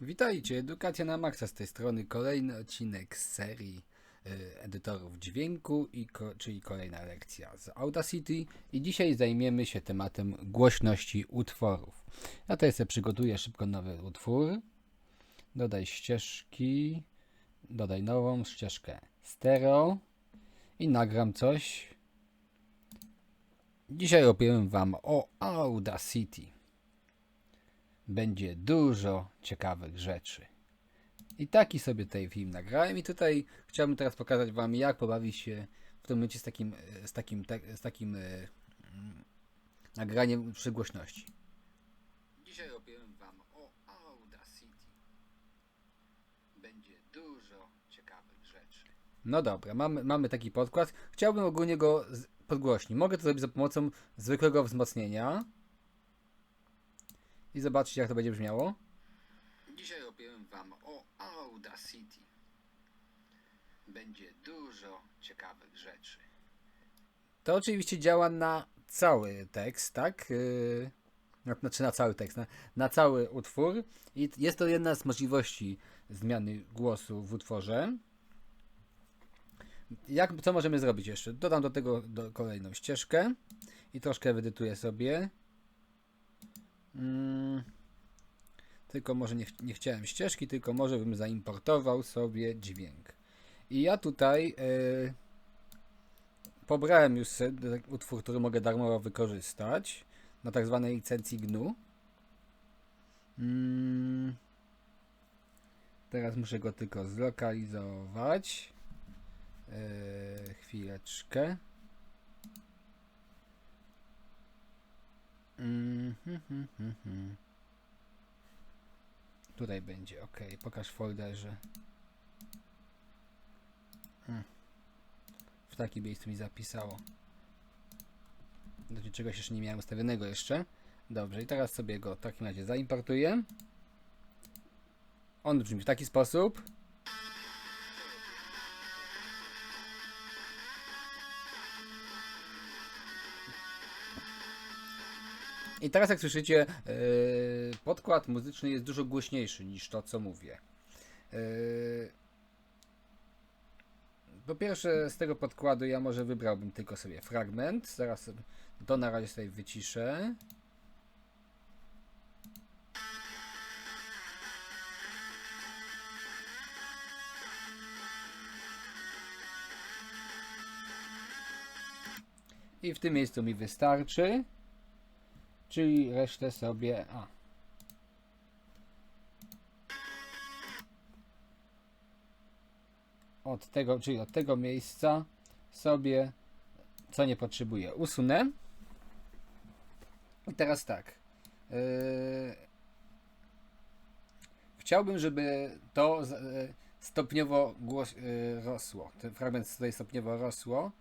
Witajcie, Edukacja na Maxa z tej strony. Kolejny odcinek z serii y, edytorów dźwięku, i ko- czyli kolejna lekcja z Audacity. I dzisiaj zajmiemy się tematem głośności utworów. Ja tutaj sobie przygotuję szybko nowy utwór. Dodaj ścieżki, dodaj nową ścieżkę stereo i nagram coś. Dzisiaj opowiem Wam o Audacity będzie dużo ciekawych rzeczy. I taki sobie tutaj film nagrałem i tutaj chciałbym teraz pokazać wam jak pobawić się w tym momencie z takim, z takim, z takim e, mm, nagraniem przy głośności. Dzisiaj opowiem wam o Audacity. Będzie dużo ciekawych rzeczy. No dobra, mamy, mamy taki podkład. Chciałbym ogólnie go podgłośnić. Mogę to zrobić za pomocą zwykłego wzmocnienia. I zobaczcie, jak to będzie brzmiało. Dzisiaj opowiem Wam o Audacity. Będzie dużo ciekawych rzeczy. To oczywiście działa na cały tekst, tak? Yy, na- znaczy na cały tekst, na, na cały utwór. I jest to jedna z możliwości zmiany głosu w utworze. Jak, co możemy zrobić jeszcze? Dodam do tego do kolejną ścieżkę i troszkę wyedytuję sobie. Mm, tylko może nie, nie chciałem ścieżki, tylko może bym zaimportował sobie dźwięk. I ja tutaj y, pobrałem już sobie utwór, który mogę darmowo wykorzystać na tak zwanej licencji GNU. Mm, teraz muszę go tylko zlokalizować. Y, chwileczkę. Mm, hm, hm, hm, hm. Tutaj będzie, ok. Pokaż folderze. Hmm. W takim miejscu mi zapisało. Do czegoś jeszcze nie miałem ustawionego jeszcze. Dobrze, i teraz sobie go w takim razie zaimportuję. On brzmi w taki sposób. I teraz, jak słyszycie, yy, podkład muzyczny jest dużo głośniejszy niż to, co mówię. Yy, po pierwsze, z tego podkładu ja może wybrałbym tylko sobie fragment. Zaraz to na razie sobie wyciszę. I w tym miejscu mi wystarczy. Czyli resztę sobie. A. Od tego, czyli od tego miejsca sobie co nie potrzebuję usunę. I teraz tak. Yy, chciałbym, żeby to yy, stopniowo głos, yy, rosło. Ten fragment tutaj stopniowo rosło.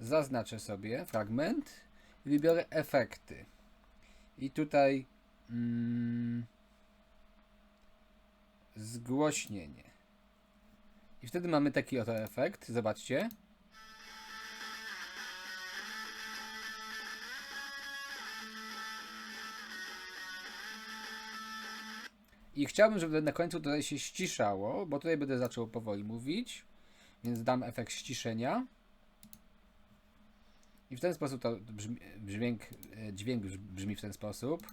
Zaznaczę sobie fragment i wybiorę efekty. I tutaj mm, zgłośnienie. I wtedy mamy taki oto efekt. Zobaczcie. I chciałbym, żeby na końcu tutaj się ściszało, bo tutaj będę zaczął powoli mówić, więc dam efekt ściszenia. I w ten sposób to brzmi, brzmięk, e, dźwięk brz- brzmi w ten sposób.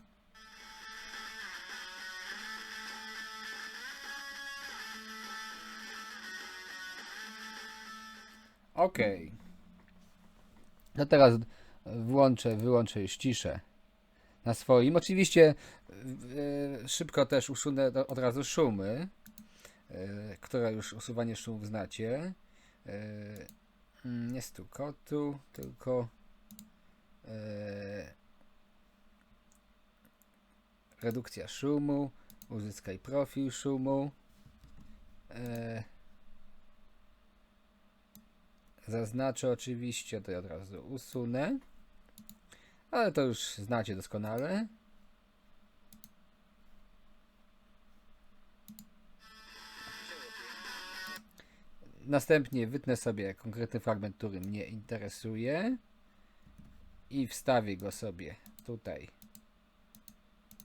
Ok. No teraz włączę, wyłączę już ciszę na swoim. Oczywiście e, szybko też usunę od razu szumy, e, które już usuwanie szumów znacie. Mm, Nie stukotu, tylko e, redukcja szumu, uzyskaj profil szumu. E, zaznaczę oczywiście, to ja od razu usunę, ale to już znacie doskonale. Następnie wytnę sobie konkretny fragment, który mnie interesuje i wstawię go sobie tutaj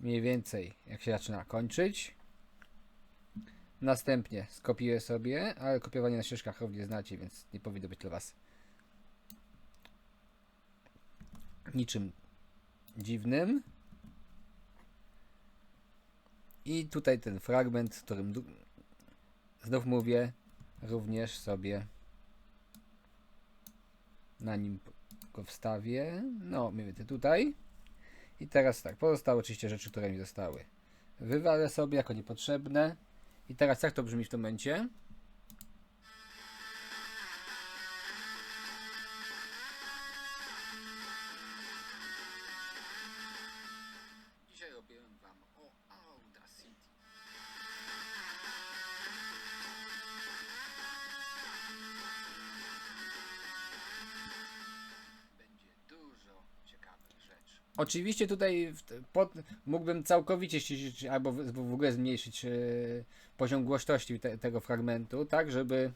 mniej więcej jak się zaczyna kończyć. Następnie skopiuję sobie, ale kopiowanie na ścieżkach również znacie, więc nie powinno być dla Was niczym dziwnym. I tutaj ten fragment, którym znów mówię, również sobie na nim go wstawię. No, mniej więcej tutaj. I teraz tak, pozostałe oczywiście rzeczy, które mi zostały. Wywalę sobie jako niepotrzebne. I teraz jak to brzmi w tym momencie? Oczywiście tutaj pod, mógłbym całkowicie ściślić albo w, w ogóle zmniejszyć e, poziom głośności te, tego fragmentu, tak żeby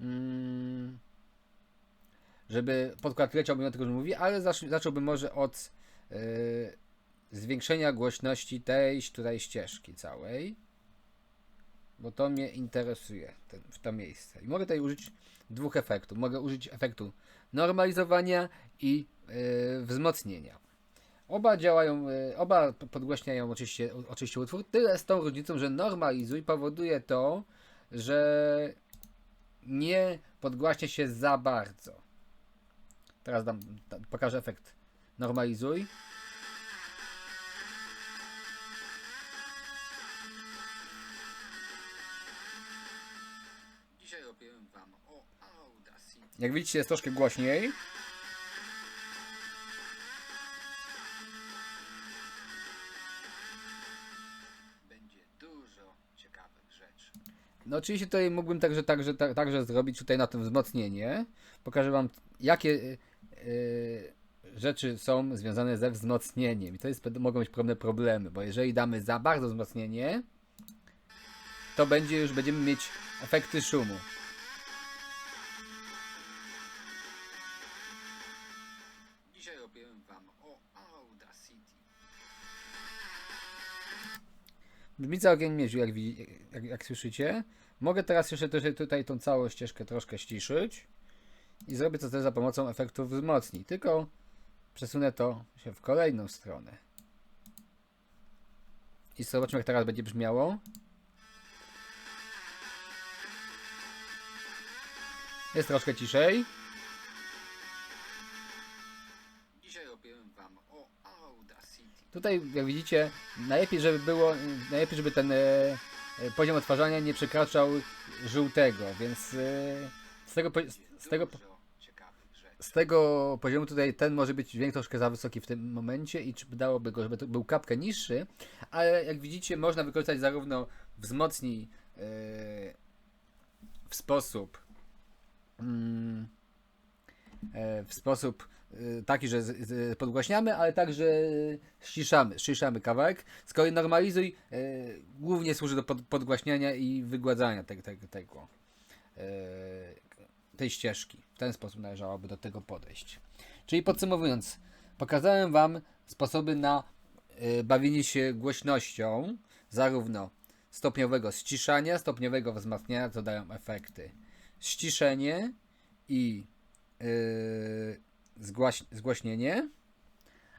mm, żeby podkład leciał mimo tego, że mówi, ale zacz, zacząłbym może od e, zwiększenia głośności tej tutaj ścieżki całej, bo to mnie interesuje ten, w to miejsce. I mogę tutaj użyć dwóch efektów. Mogę użyć efektu normalizowania i e, wzmocnienia. Oba działają, e, oba podgłaśniają oczywiście, oczywiście utwór, tyle z tą różnicą, że normalizuj powoduje to, że nie podgłaśnia się za bardzo. Teraz dam, da, pokażę efekt normalizuj. Dzisiaj opowiem Wam o Audacity. Jak widzicie jest troszkę głośniej. No oczywiście tutaj mógłbym także, także, ta- także zrobić tutaj na tym wzmocnienie. Pokażę Wam jakie y, y, rzeczy są związane ze wzmocnieniem. I to jest, mogą być pewne problemy, bo jeżeli damy za bardzo wzmocnienie, to będzie już będziemy mieć efekty szumu. Brzmi całkiem nieźle, jak, jak, jak słyszycie. Mogę teraz jeszcze tutaj tą całą ścieżkę troszkę ściszyć i zrobię to też za pomocą efektu wzmocni. Tylko przesunę to się w kolejną stronę. I zobaczmy, jak teraz będzie brzmiało. Jest troszkę ciszej. Tutaj, jak widzicie, najlepiej, żeby było, najlepiej, żeby ten e, e, poziom odtwarzania nie przekraczał żółtego, więc e, z tego, z tego, z tego poziomu tutaj ten może być dźwięk troszkę za wysoki w tym momencie i czy dałoby go, żeby był kapkę niższy, ale jak widzicie, można wykorzystać zarówno wzmocnij e, w sposób mm, w sposób taki, że podgłaśniamy, ale także ściszamy, ściszamy kawałek. Z kolei normalizuj e, głównie służy do pod, podgłaśniania i wygładzania te, te, tego, e, tej ścieżki. W ten sposób należałoby do tego podejść. Czyli podsumowując, pokazałem Wam sposoby na bawienie się głośnością, zarówno stopniowego ściszania, stopniowego wzmacniania, co dają efekty. Ściszenie i yy, zgłaś, zgłośnienie,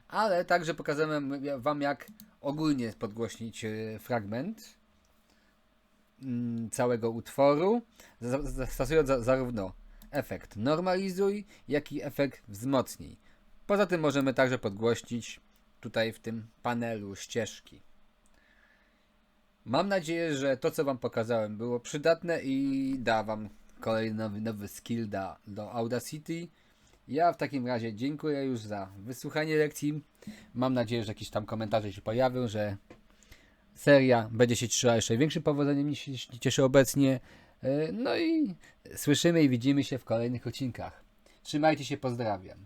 ale także pokazałem Wam, jak ogólnie podgłośnić yy, fragment mm, całego utworu, stosując za, zarówno efekt normalizuj, jak i efekt wzmocnij. Poza tym możemy także podgłośnić tutaj w tym panelu ścieżki. Mam nadzieję, że to, co Wam pokazałem, było przydatne i da Wam kolejny nowy, nowy skill do, do Audacity. Ja w takim razie dziękuję już za wysłuchanie lekcji. Mam nadzieję, że jakieś tam komentarze się pojawią, że seria będzie się cieszyła jeszcze większym powodzeniem niż się cieszy obecnie. E, No i słyszymy i widzimy się w kolejnych odcinkach. Trzymajcie się, pozdrawiam.